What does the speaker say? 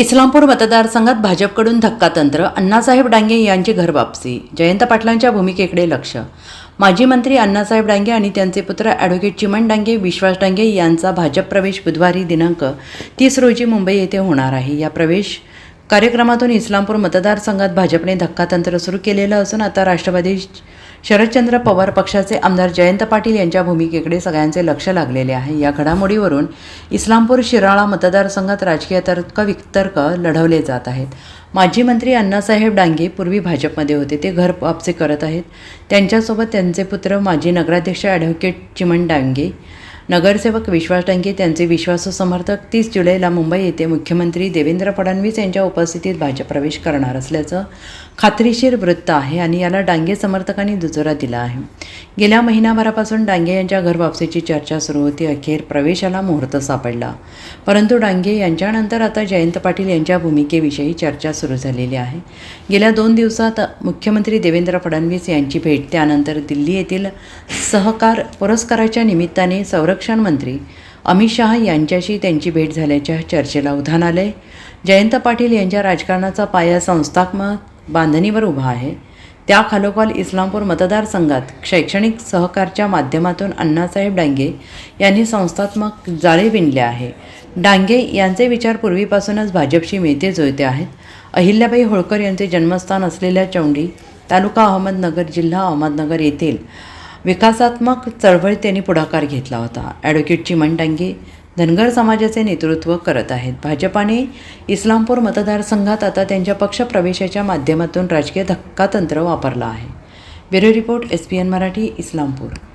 इस्लामपूर मतदारसंघात भाजपकडून धक्कातंत्र अण्णासाहेब डांगे यांची घरवापसी. जयंत पाटलांच्या भूमिकेकडे लक्ष. माजी मंत्री अण्णासाहेब डांगे आणि त्यांचे पुत्र ॲडव्होकेट चिमण डांगे विश्वास डांगे यांचा भाजप प्रवेश बुधवारी दिनांक तीस रोजी मुंबई येथे होणार आहे. या प्रवेश कार्यक्रमातून इस्लामपूर मतदारसंघात भाजपने धक्कातंत्र सुरू केलेलं असून आता राष्ट्रवादी शरदचंद्र पवार पक्षाचे आमदार जयंत पाटील यांच्या भूमिकेकडे सगळ्यांचे लक्ष लागलेले आहे. या घडामोडीवरून इस्लामपूर शिराळा मतदारसंघात राजकीय तर्क वितर्क लढवले जात आहेत. माजी मंत्री अण्णासाहेब डांगे पूर्वी भाजपमध्ये होते. ते घर वापसी करत आहेत. त्यांच्यासोबत त्यांचे पुत्र माजी नगराध्यक्ष ॲडव्होकेट चिमण डांगे नगरसेवक विश्वास डांगे त्यांचे विश्वासू समर्थक तीस जुलैला मुंबई येथे मुख्यमंत्री देवेंद्र फडणवीस यांच्या उपस्थितीत भाजप प्रवेश करणार असल्याचं खात्रीशीर वृत्त आहे आणि याला डांगे समर्थकांनी दुजोरा दिला आहे. गेल्या महिनाभरापासून डांगे यांच्या घरवापसीची चर्चा सुरू होती. अखेर प्रवेशाला मुहूर्त सापडला. परंतु डांगे यांच्यानंतर आता जयंत पाटील यांच्या भूमिकेविषयी चर्चा सुरू झालेली आहे. गेल्या दोन दिवसात मुख्यमंत्री देवेंद्र फडणवीस यांची भेट त्यानंतर दिल्ली येथील सहकार पुरस्काराच्या निमित्ताने संरक्षण मंत्री अमित शहा यांच्याशी त्यांची भेट झाल्याच्या चर्चेला उधाण आले जयंत पाटील यांच्या राजकारणाचा पाया संस्थात्मक बांधणीवर उभा आहे. त्या खालोखाल इस्लामपूर मतदारसंघात शैक्षणिक सहकारच्या माध्यमातून अण्णासाहेब डांगे यांनी संस्थात्मक जाळे विणले आहे. डांगे यांचे विचार पूर्वीपासूनच भाजपशी मिळते जुळते आहेत. अहिल्याबाई होळकर यांचे जन्मस्थान असलेल्या चौंडी तालुका अहमदनगर जिल्हा अहमदनगर येथील विकासात्मक चळवळीत त्यांनी पुढाकार घेतला होता. ॲडव्होकेट चिमण डांगे धनगर समाजाचे नेतृत्व करत आहेत. भाजपाने इस्लामपूर मतदारसंघात आता त्यांच्या पक्षप्रवेशाच्या माध्यमातून राजकीय धक्कातंत्र वापरलं आहे. Bureau report S P N Marathi Islampur.